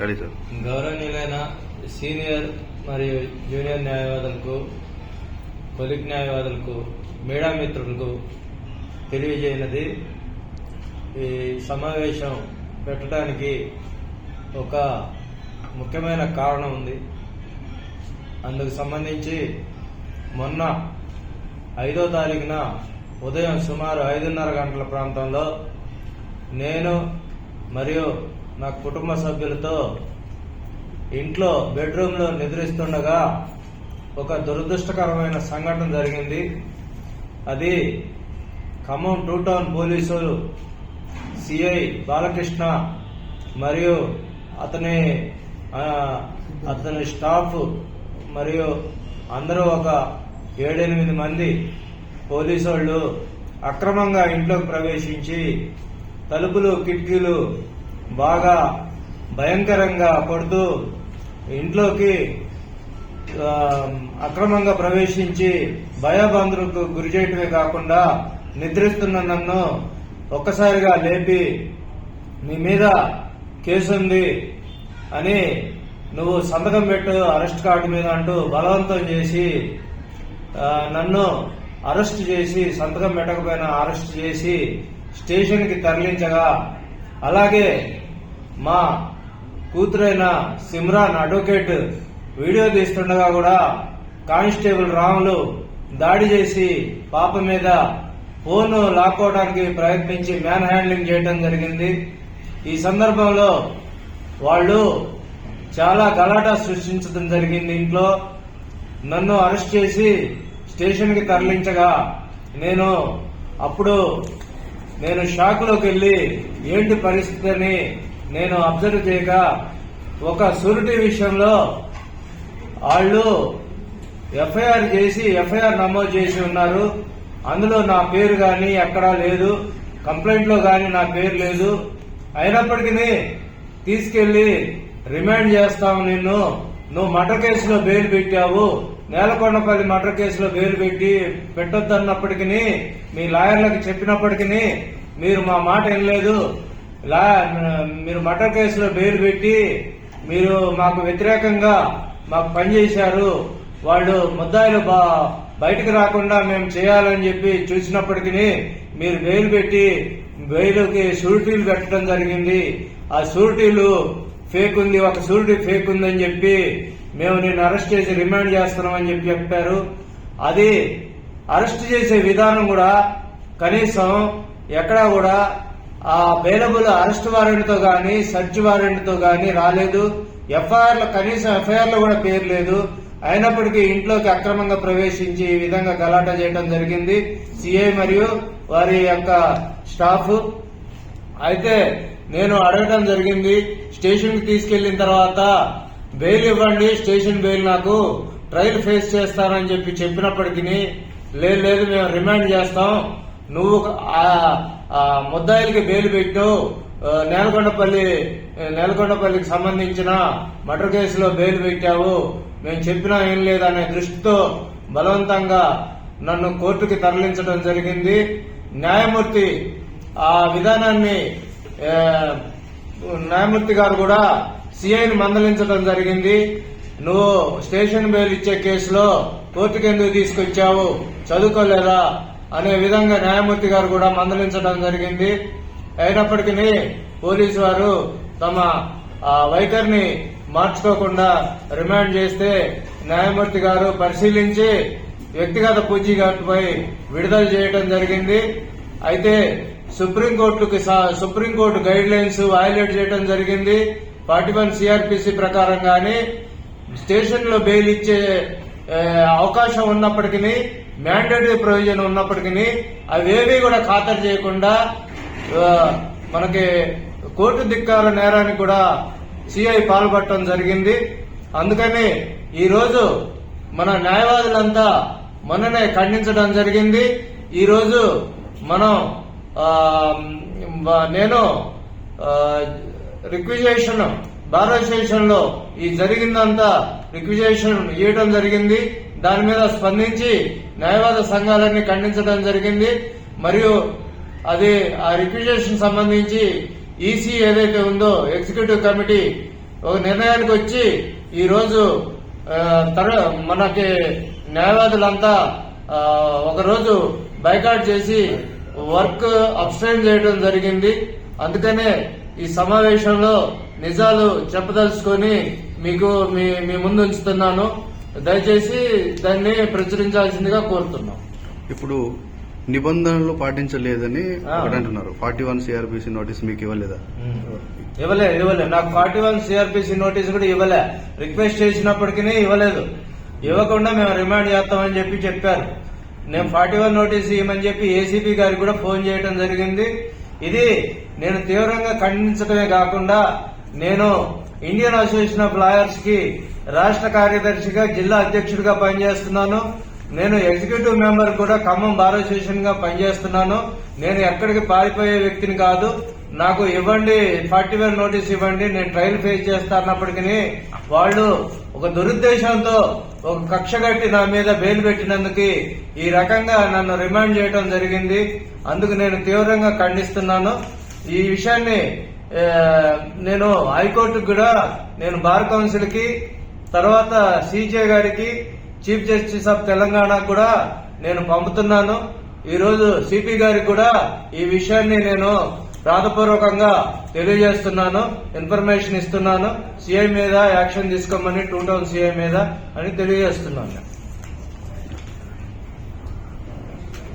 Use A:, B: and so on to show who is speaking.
A: Ready sir
B: గౌరవనీయులైన senior మరియు junior న్యాయవాదులకు కొలిక్ న్యాయవాదులకు మేడా మిత్రులకు తెలియజేయనది ఈ సమావేశం పెట్టడానికి ఒక ముఖ్యమైన కారణం ఉంది. అందుకు సంబంధించి మొన్న ఐదో తారీఖున ఉదయం సుమారు ఐదున్నర గంటల ప్రాంతంలో నేను మరియు నా కుటుంబ సభ్యులతో ఇంట్లో బెడ్రూమ్లో నిద్రిస్తుండగా ఒక దురదృష్టకరమైన సంఘటన జరిగింది. అది ఖమ్మం టూ టౌన్ పోలీసులు సిఐ బాలకృష్ణ మరియు అతని అతని స్టాఫ్ మరియు అందరూ ఒక ఏడెనిమిది మంది పోలీసు వాళ్ళు అక్రమంగా ఇంట్లోకి ప్రవేశించి తలుపులు కిటికీలు బాగా భయంకరంగా కొడుతూ ఇంట్లోకి అక్రమంగా ప్రవేశించి భయబంధులకు గురి చేయటమే కాకుండా నిద్రిస్తున్న నన్ను ఒక్కసారిగా లేపి నీ మీద కేసు ఉంది అని నువ్వు సంతకం పెట్టు అరెస్ట్ కార్డు మీద అంటూ బలవంతం చేసి నన్ను అరెస్ట్ చేసి సంతకం పెట్టకపోయినా అరెస్ట్ చేసి స్టేషన్కి తరలించగా అలాగే మా కూతురైన సిమ్రాన్ అడ్వకేట్ వీడియో తీస్తుండగా కూడా కానిస్టేబుల్ రాములు దాడి చేసి పాప మీద ఫోన్ లాక్కోవడానికి ప్రయత్నించి మ్యాన్ హ్యాండ్లింగ్ చేయడం జరిగింది. ఈ సందర్భంలో వాళ్ళు చాలా గలాటా సృష్టించడం జరిగింది ఇంట్లో. నన్ను అరెస్ట్ చేసి స్టేషన్కి తరలించగా నేను అప్పుడు నేను షాక్లోకి వెళ్ళి ఏంటి పరిస్థితి అని నేను అబ్జర్వ్ చేయక ఒక సూరిటీ విషయంలో వాళ్ళు ఎఫ్ఐఆర్ చేసి ఎఫ్ఐఆర్ నమోదు చేసి ఉన్నారు. అందులో నా పేరు గాని ఎక్కడా లేదు. కంప్లైంట్లో గాని నా పేరు లేదు. అయినప్పటికీ తీసుకెళ్ళి రిమాండ్ చేస్తాము నిన్ను. నువ్వు మర్డర్ కేసులో బెయిల్ పెట్టావు. నేలకొండపల్లి మర్డర్ కేసులో బెయిల్ పెట్టి పెట్టొద్దన్నప్పటికీ మీ లాయర్లకు చెప్పినప్పటికీ మీరు మా మాట వినలేదు. లా మీరు మర్డర్ కేసులో బెయిల్ పెట్టి మీరు మాకు వ్యతిరేకంగా మాకు పనిచేశారు వాళ్ళు ముద్దాయిలు బా బయటకు రాకుండా మేము చేయాలని చెప్పి చూసినప్పటికీ మీరు బెయిల్ పెట్టి బెయిల్కి షూరిటీలు పెట్టడం జరిగింది. ఆ షూరిటీలు ఫేక్ ఉంది ఒక సూర్యుడు ఫేక్ ఉందని చెప్పి మేము నేను అరెస్ట్ చేసి రిమాండ్ చేస్తున్నామని చెప్పి చెప్పారు. అది అరెస్ట్ చేసే విధానం కూడా కనీసం ఎక్కడా కూడా ఆ అవైలబుల్ అరెస్ట్ వారెంట్తో కానీ సర్చ్ వారెంట్తో కానీ రాలేదు. ఎఫ్ఐఆర్లో కనీసం ఎఫ్ఐఆర్లో కూడా పేరు లేదు. అయినప్పటికీ ఇంట్లోకి అక్రమంగా ప్రవేశించి ఈ విధంగా గలాటా చేయడం జరిగింది. సిఐ మరియు వారి యొక్క స్టాఫ్. అయితే నేను అడగటం జరిగింది. స్టేషన్కి తీసుకెళ్ళిన తర్వాత బెయిల్ ఇవ్వండి స్టేషన్ బెయిల్ నాకు. ట్రయల్ ఫేస్ చేస్తానని చెప్పి చెప్పినప్పటికీ లేదు లేదు మేము రిమాండ్ చేస్తాం. నువ్వు ఆ- ముద్దాయిలకి బెయిల్ పెట్టు. నేలకొండపల్లి నేలకొండపల్లికి సంబంధించిన మర్డర్ కేసులో బెయిల్ పెట్టావు. మేము చెప్పినా ఏం లేదనే దృష్టితో బలవంతంగా నన్ను కోర్టుకి తరలించడం జరిగింది. న్యాయమూర్తి ఆ విధానాన్ని న్యాయమూర్తి గారు కూడా సిఐని మందలించడం జరిగింది. నువ్వు స్టేషన్ బెయిల్ ఇచ్చే కేసులో కోర్టుకు ఎందుకు తీసుకొచ్చావు? చదువుకోలేదా? అనే విధంగా న్యాయమూర్తి గారు కూడా మందలించడం జరిగింది. అయినప్పటికీ పోలీసు వారు తమ ఆ, వైఖరిని మార్చుకోకుండా రిమాండ్ చేస్తే న్యాయమూర్తి గారు పరిశీలించి వ్యక్తిగత పూచీకట్టుపై విడుదల చేయడం జరిగింది. అయితే సుప్రీంకోర్టుకి సుప్రీంకోర్టు గైడ్ లైన్స్ వయలేట్ చేయడం జరిగింది. ఫార్టీ వన్ సిఆర్పిసి ప్రకారం కానీ స్టేషన్లో బెయిల్ ఇచ్చే అవకాశం ఉన్నప్పటికీ మ్యాండేటరీ ప్రొవిజన్ ఉన్నప్పటికీ అవేవి కూడా ఖాతరు చేయకుండా మనకి కోర్టు ధిక్కార నేరానికి కూడా సిఐ పాల్పడటం జరిగింది. అందుకని ఈ రోజు మన న్యాయవాదులంతా మననే ఖండించడం జరిగింది. ఈ రోజు మనం నేను రిక్విజేషన్ భారతదేశంలో ఈ జరిగిందంతా రిక్విజేషన్ ఇవ్వడం జరిగింది. దాని మీద స్పందించి న్యాయవాద సంఘాలన్నీ ఖండించడం జరిగింది. మరియు అది ఆ రిక్విజేషన్ సంబంధించి ఈసీ ఏదైతే ఉందో ఎగ్జిక్యూటివ్ కమిటీ ఒక నిర్ణయానికి వచ్చి ఈ రోజు తర మనకి న్యాయవాదులంతా ఒకరోజు బైకాట్ చేసి వర్క్ అబ్స్టైన్ చేయడం జరిగింది. అందుకనే ఈ సమావేశంలో నిజాలు చెప్పదలుచుకొని మీకు మీ మీ ముందు ఉంచుతున్నాను. దయచేసి దాన్ని ప్రచురించాల్సిందిగా కోరుతున్నాం.
A: ఇప్పుడు నిబంధనలు పాటించలేదని అంటున్నారు. ఫార్టీ వన్ సిఆర్పిసి నోటీస్ మీకు ఇవ్వలేదా?
B: ఇవ్వలే ఇవ్వలే. నాకు ఫార్టీ వన్ సిఆర్పిసి నోటీస్ కూడా ఇవ్వలే. రిక్వెస్ట్ చేసినప్పటికీ ఇవ్వలేదు. ఇవ్వకుండా మేము రిమాండ్ చేస్తామని చెప్పి చెప్పారు. నేను ఫార్టీ వన్ నోటీస్ ఇవ్వమని చెప్పి ఏసీపీ గారికి కూడా ఫోన్ చేయడం జరిగింది. ఇది నేను తీవ్రంగా ఖండించడమే కాకుండా నేను ఇండియన్ అసోసియేషన్ ఆఫ్ లాయర్స్కి రాష్ట్ర కార్యదర్శిగా జిల్లా అధ్యక్షుడిగా పనిచేస్తున్నాను. నేను ఎగ్జిక్యూటివ్ మెంబర్ కూడా ఖమ్మం బార్ అసోసియేషన్గా పనిచేస్తున్నాను. నేను ఎక్కడికి పారిపోయే వ్యక్తిని కాదు నాకు ఇవ్వండి ఫార్టీ వన్ నోటీస్ ఇవ్వండి నేను ట్రయల్ ఫేస్ చేస్తా అన్నప్పటికీ వాళ్ళు ఒక దురుద్దేశంతో ఒక కక్ష కట్టి నా మీద బెయిల్ పెట్టినందుకు ఈ రకంగా నన్ను రిమాండ్ చేయడం జరిగింది. అందుకు నేను తీవ్రంగా ఖండిస్తున్నాను. ఈ విషయాన్ని నేను హైకోర్టుకు కూడా నేను బార్ కౌన్సిల్కి తర్వాత సీజే గారికి చీఫ్ జస్టిస్ ఆఫ్ తెలంగాణ కూడా నేను పంపుతున్నాను. ఈ రోజు సిపి గారికి కూడా ఈ విషయాన్ని నేను రాతపూర్వకంగా తెలియజేస్తున్నాను ఇన్ఫర్మేషన్ ఇస్తున్నాను. సీఐ మీద యాక్షన్ తీసుకోమని టూ టౌన్ సిఐ మీద అని తెలియజేస్తున్నాను.